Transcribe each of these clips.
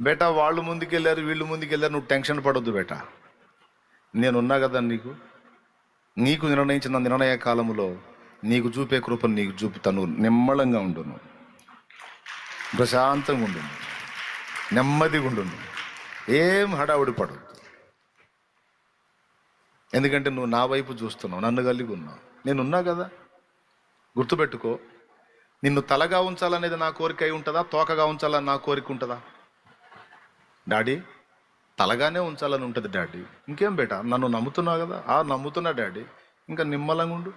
బేటా వాళ్ళు ముందుకెళ్ళారు వీళ్ళు ముందుకెళ్ళారు నువ్వు టెన్షన్ పడొద్దు బేటా. నేనున్నా కదా నీకు? నీకు నిర్ణయించిన నిర్ణయ కాలంలో నీకు చూపే కృపను నీకు చూపుతాను నిమ్మళంగా ఉండును ప్రశాంతంగా ఉండును నెమ్మదిగా ఉండును ఏం హడావుడి పడద్దు. ఎందుకంటే నువ్వు నా వైపు చూస్తున్నావు నన్ను కలిగి ఉన్నావు. నేనున్నా కదా? గుర్తుపెట్టుకో నిన్ను తలగా ఉంచాలనేది నా కోరిక అయి ఉంటుందా తోకగా ఉంచాలని నా కోరిక ఉంటుందా? డాడీ తలగానే ఉంచాలని ఉంటుంది డాడీ. ఇంకేం బేటా? నన్ను నమ్ముతున్నావు కదా? ఆ నమ్ముతున్నా డాడీ. ఇంకా నిమ్మలంగా ఉండు.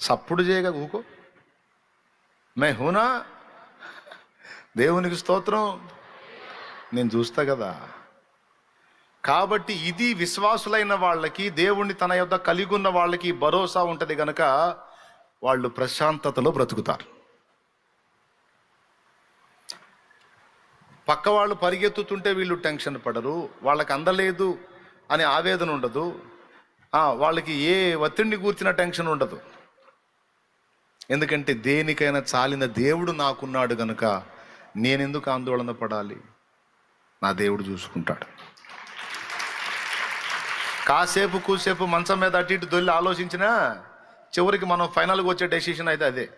సప్పుడు చేయగా ఊకో. మే హూనా? దేవునికి స్తోత్రం. నేను చూస్తా కదా. కాబట్టి ఇది విశ్వాసులైన వాళ్ళకి దేవుణ్ణి తన యొక్క కలిగి ఉన్న వాళ్ళకి భరోసా ఉంటుంది కనుక వాళ్ళు ప్రశాంతతలో బ్రతుకుతారు. పక్క వాళ్ళు పరిగెత్తుతుంటే వీళ్ళు టెన్షన్ పడరు వాళ్ళకి అందలేదు అనే ఆవేదన ఉండదు. వాళ్ళకి ఏ ఒత్తిడిని కూర్చిన టెన్షన్ ఉండదు. ఎందుకంటే దేనికైనా చాలిన దేవుడు నాకున్నాడు గనుక నేనెందుకు ఆందోళన పడాలి? నా దేవుడు చూసుకుంటాడు. కాసేపు కూసేపు మంచం మీద అటు ఇటు దొల్లి ఆలోచించినా చివరికి మనం ఫైనల్గా వచ్చే డెసిషన్ అయితే అదే.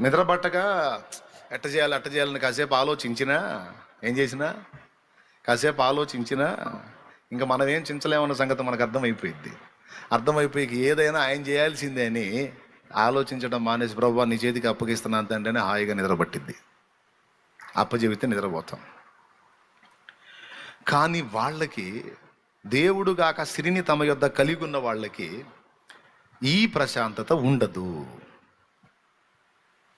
నిద్రపట్టగా ఎట్ట చేయాలి అట్ట చేయాలని కాసేపు ఆలోచించినా ఏం చేసినా? కాసేపు ఆలోచించినా ఇంకా మనం ఏం చించలేమన్న సంగతి మనకు అర్థమైపోయింది అర్థమైపోయి ఏదైనా ఆయన చేయాల్సిందే అని ఆలోచించడం మానేసి ప్రభావ నీ చేతికి అప్పగిస్తున్నాను తండ్రి హాయిగా నిద్రపట్టింది అప్పచెబితే నిద్రపోతాం. కానీ వాళ్ళకి దేవుడుగాక సిరిని తమ యొద్ద కలిగి ఉన్న వాళ్ళకి ఈ ప్రశాంతత ఉండదు.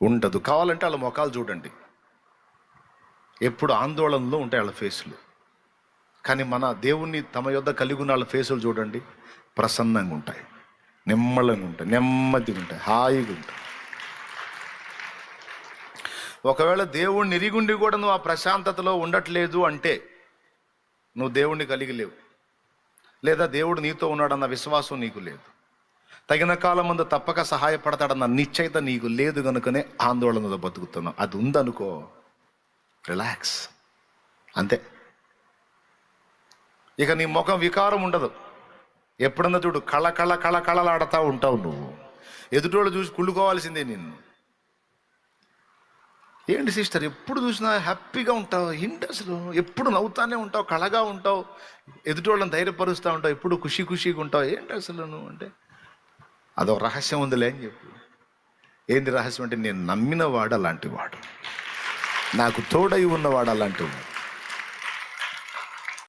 ఉండదు. కావాలంటే వాళ్ళ ముఖాలు చూడండి. ఎప్పుడు ఆందోళనలో ఉంటాయి వాళ్ళ ఫేసులు. కానీ మన దేవుణ్ణి తమ యొద్ద కలిగి ఉన్న వాళ్ళ ఫేసులు చూడండి. ప్రసన్నంగా ఉంటాయి. నిమ్మలంగా ఉంటాయి. నెమ్మదిగా ఉంటాయి. హాయిగా ఉంటాయి. ఒకవేళ దేవుణ్ణి ఇరిగుండి కూడా నువ్వు ఆ ప్రశాంతతలో ఉండట్లేదు అంటే నువ్వు దేవుణ్ణి కలిగి లేవు. లేదా దేవుడు నీతో ఉన్నాడన్న విశ్వాసం నీకు లేదు. తగిన కాలం ముందు తప్పక సహాయపడతాడన్న నిశ్చయిత నీకు లేదు కనుకనే ఆందోళనలో బతుకుతున్నావు. అది ఉందనుకో. రిలాక్స్ అంతే. ఇక నీ ముఖం వికారం ఉండదు. ఎప్పుడన్నా చూడు కళ కళ కళ కళలాడుతూ ఉంటావు నువ్వు. ఎదుటోళ్ళు చూసి కుళ్ళుకోవాల్సిందే నిన్ను. ఏంటి సిస్టర్ ఎప్పుడు చూసినా హ్యాపీగా ఉంటావు ఏంటి అసలు ఎప్పుడు నవ్వుతానే ఉంటావు కళగా ఉంటావు ఎదుటోళ్ళని ధైర్యపరుస్తూ ఉంటావు ఎప్పుడు ఖుషి ఖుషిగా ఉంటావు ఏంటి అసలు నువ్వు అంటే? అదొక రహస్యం ఉందిలే అని చెప్పు. ఏంది రహస్యం అంటే నేను నమ్మిన వాడు అలాంటి వాడు. నాకు తోడై ఉన్నవాడు అలాంటి వాడు.